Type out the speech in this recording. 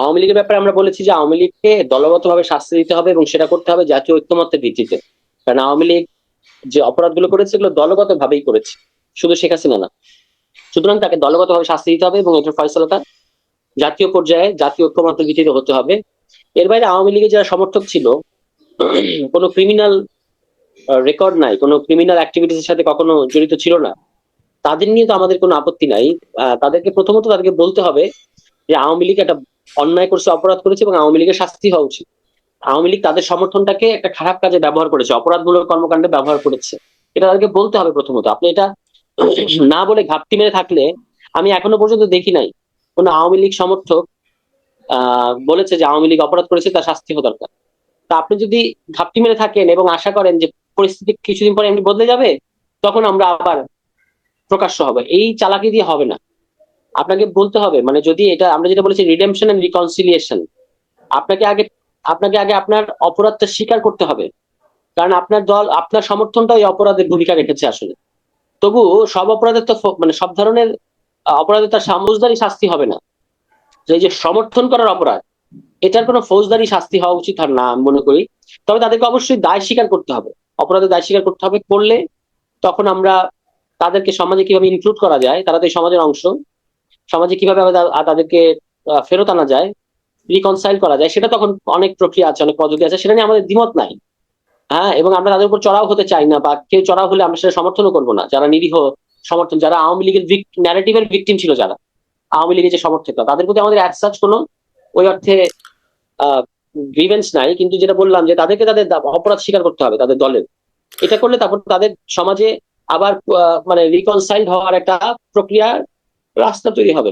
আওয়ামী লীগের ব্যাপারে আমরা বলেছি যে আওয়ামী লীগকে দলগতভাবে শাস্তি দিতে হবে এবং সেটা করতে হবে জাতীয় ঐক্যমত্যের ভিত্তিতে। কারণ আওয়ামী লীগ যে অপরাধগুলো করেছে এগুলো দলগত ভাবেই করেছে, শুধু শেখ হাসিনা না। সুতরাং তাকে দলগতভাবে শাস্তি দিতে হবে এবং এটার ফয়সলাটা জাতীয় পর্যায়ে জাতীয় ঐক্যমত্যের ভিত্তিতে হতে হবে। এর বাইরে আওয়ামী লীগের যারা সমর্থক ছিল, কোনো ক্রিমিনাল রেকর্ড নাই, কোনো ক্রিমিনাল অ্যাক্টিভিটিস এর সাথে কখনো জড়িত ছিল না। তাদের নিয়ে তো আমাদের কোনো আপত্তি নাই। তাদেরকে প্রথমত তাদেরকে বলতে হবে যে আওয়ামী লীগ একটা অন্যায় করছে, অপরাধ করেছে এবং আওয়ামী লীগের শাস্তি হওয়া উচিত। আওয়ামী লীগ তাদের সমর্থনটাকে একটা খারাপ কাজে ব্যবহার করেছে, অপরাধমূলক কর্মকাণ্ডে ব্যবহার করেছে। এটা তাদেরকে বলতে হবে প্রথমত। আপনি এটা না বলে ঘাপটি মেরে থাকলে আমি এখনও পর্যন্ত দেখি নাই। কোন আওয়ামী লীগ সমর্থক বলেছে যে আওয়ামী লীগ অপরাধ করেছে, তার শাস্তি হওয়া দরকার। তা আপনি যদি ঘাপটি মেরে থাকেন এবং আশা করেন যে পরিস্থিতি কিছুদিন পরে এমনি বদলে যাবে, তখন আমরা আবার প্রকাশ্য হবে। এই চালাকি দিয়ে হবে না। আপনাকে বলতে হবে মানে যদি এটা, আমরা যেটা বলেছি রিডেমশন এন্ড রিকনসিলিয়েশন আপনাকে আগে আপনাকে আগে আপনার অপরাধটা স্বীকার করতে হবে। কারণ আপনার দল, আপনার সমর্থনটা ওই অপরাধের ভূমিকা রেখেছে আসলে। তবু সব অপরাধের তো মানে সব ধরনের অপরাধের তার সামুজদারি শাস্তি হবে না। এই যে সমর্থন করার অপরাধ, এটার কোনো ফৌজদারি শাস্তি হওয়া উচিত আর না মনে করি। তবে তাদেরকে অবশ্যই দায় স্বীকার করতে হবে। অপরাধের দায় স্বীকার করতে হবে, করলে তখন আমরা তাদেরকে সমাজে কীভাবে ইনক্লুড করা যায়, তারা তো এই সমাজের অংশ। সমাজে কীভাবে তাদেরকে ফেরত আনা যায় রিকনসাইল করা যায়, সেটা তখন অনেক প্রক্রিয়া আছে, অনেক পদ্ধতি আছে, সেটা নিয়ে আমাদের দ্বিমত নাই। হ্যাঁ এবং আমরা তাদের উপর চড়াও হতে চাই না, বা কেউ চড়াও হলে আমরা সেটা সমর্থনও করব না। যারা নিরীহ সমর্থন, যারা আওয়ামী লীগের ন্যারেটিভের ভিকটিম ছিল যারা, আওয়ামী লীগের যে সমর্থকরা, তাদের প্রতি আমাদের অ্যাজ কোনো ওই অর্থে গ্রিভেন্স নাই, কিন্তু যেটা বললাম যে তাদেরকে তাদের অপরাধ স্বীকার করতে হবে তাদের দলের। এটা করলে তারপর তাদের সমাজে আবার মানে রিকনসাইল হওয়ার একটা প্রক্রিয়ার রাস্তা তৈরি হবে